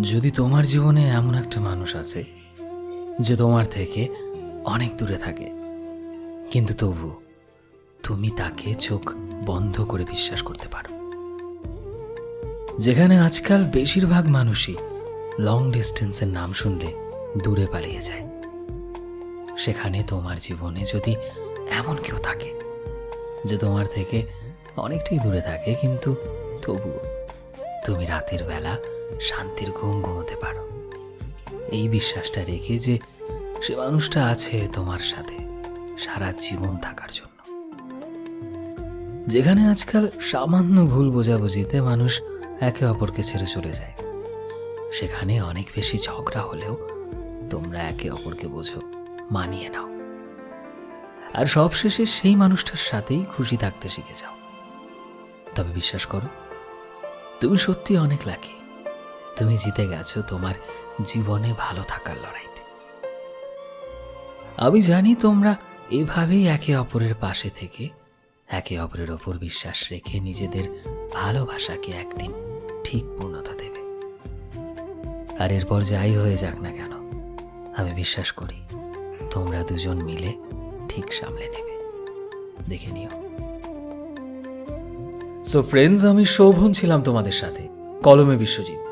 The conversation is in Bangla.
যদি তোমার জীবনে এমন একটা মানুষ আছে যে তোমার থেকে অনেক দূরে থাকে, কিন্তু তবু তুমি তাকে চোখ বন্ধ করে বিশ্বাস করতে পারো। যেখানে আজকাল বেশিরভাগ মানুষই লং ডিস্টেন্সের নাম শুনলে দূরে পালিয়ে যায়। সেখানে তোমার জীবনে যদি এমন কেউ থাকে যে তোমার থেকে অনেকটাই দূরে থাকে, কিন্তু তবুও তুমি রাতের বেলা শান্তির ঘুম ঘুমোতে পারো। এই বিশ্বাসটা রেখে যে সে মানুষটা আছে তোমার সাথে সারা জীবন থাকার জন্য। যেখানে আজকাল সামান্য ভুল বোঝাবুঝিতে মানুষ একে অপরকে ছেড়ে চলে যায়। সেখানে অনেক বেশি ঝগড়া হলেও তোমরা একে অপরকে বোঝো, মানিয়ে নাও। আর সবশেষে সেই মানুষটার সাথেই খুশি থাকতে শিখে যাও। তবে বিশ্বাস করো, তুমি সত্যি অনেক লাকি তুমি জিতে গেছো তোমার জীবনে ভালো থাকার লড়াইতে। আমি জানি তোমরা এভাবেই একে অপরের পাশে থেকে একে অপরের ওপর বিশ্বাস রেখে নিজেদের ভালোবাসাকে একদিন ঠিক পূর্ণতা দেবে। আর এরপর যাই হয়ে যাক না কেন, আমি বিশ্বাস করি তোমরা দুজন মিলে ঠিক সামলে নেবে। দেখে নিও। সো ফ্রেন্ডস আমি শোভন ছিলাম তোমাদের সাথে। কলমে বিশ্বজিৎ।